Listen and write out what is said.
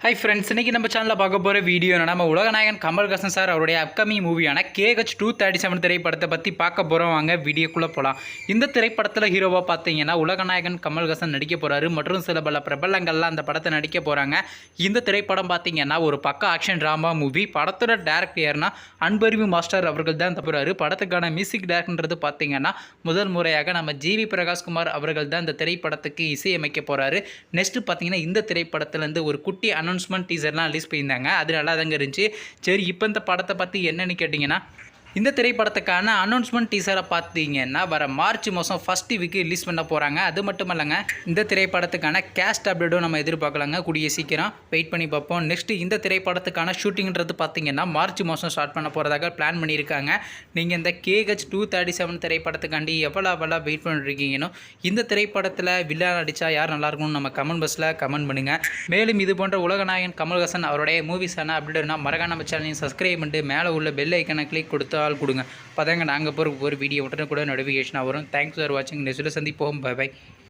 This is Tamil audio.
ஹை ஃப்ரெண்ட்ஸ் இன்றைக்கி நம்ம சேனலில் பார்க்க போகிற வீடியோ என்ன நம்ம உலகநாயகன் கமல்ஹாசன் சார் அவருடைய upcoming மூவியான K H two thirty seven திரைப்படத்தை பற்றி பார்க்க போகிறோம் வாங்க வீடியோக்குள்ளே போகலாம் இந்த திரைப்படத்தில் ஹீரோவாக பார்த்தீங்கன்னா உலகநாயகன் கமல்ஹாசன் நடிக்க போகிறாரு மற்றும் சில பல பிரபலங்கள்லாம் அந்த படத்தை நடிக்க போகிறாங்க இந்த திரைப்படம் பார்த்தீங்கன்னா ஒரு பக்க ஆக்ஷன் ட்ராமா மூவி படத்தோட டேரக்ட் யாருன்னா அன்பறிவு மாஸ்டர் அவர்கள் தான் தப்புறாரு படத்துக்கான மியூசிக் டேரக்டர்ன்றது பார்த்தீங்கன்னா முதல் முறையாக நம்ம ஜிவி பிரகாஷ்குமார் அவர்கள் தான் இந்த திரைப்படத்துக்கு இசையமைக்க போகிறாரு நெக்ஸ்ட்டு பார்த்தீங்கன்னா இந்த திரைப்படத்துலேருந்து ஒரு குட்டி அனௌன்ஸ்மெண்ட் டீசர்லாம் ரிலீஸ் பண்ணியிருந்தாங்க. அது நல்லா தாங்க இருந்துச்சு. சரி இப்போ இந்த படத்தை பற்றி என்னன்னு கேட்டிங்கன்னா இந்த திரைப்படத்துக்கான அனௌன்ஸ்மெண்ட் டீசரை பார்த்தீங்கன்னா வர மார்ச் மாதம் ஃபஸ்ட் வீக்கு ரிலீஸ் பண்ண போகிறாங்க அது மட்டும் இல்லைங்க இந்த திரைப்படத்துக்கான கேஸ்ட் அப்டேட்டும் நம்ம எதிர்பார்க்கலாங்க. கூடிய சீக்கிரம் வெயிட் பண்ணி பார்ப்போம். நெக்ஸ்ட்டு இந்த திரைப்படத்துக்கான ஷூட்டிங்கிறது பார்த்தீங்கன்னா மார்ச் மாதம் ஸ்டார்ட் பண்ண போகிறதாக பிளான் பண்ணியிருக்காங்க. நீங்கள் இந்த K H two thirty seven திரைப்படத்துக்காண்டி எவ்வளோ எவ்வளோ வெயிட் பண்ணிருக்கீங்கன்னு இந்த திரைப்படத்தில் வில்லா நடித்தா யார் நல்லா இருக்கும்னு நம்ம கமெண்ட் பஸ்ஸில் கமெண்ட் பண்ணுங்கள் மேலும் இது போன்ற உலகநாயகன் கமல்ஹாசன் அவருடைய மூவிஸான அப்டேட்னா மறக்காம நம்ம சேனலையும் சப்ஸ்கிரைப் பண்ணிட்டு மேலே உள்ள பெல் ஐக்கனை கிளிக் ஆள் கொடுங்க. அப்போ தாங்க நாங்கள் போகிற ஒரு வீடியோ உடனே கூட நோட்டிஃபிகேஷனாக வரும். தேங்க்ஸ் ஃபார் வாட்சிங் நெக்ஸ்ட்டில் சந்திப்போம். By by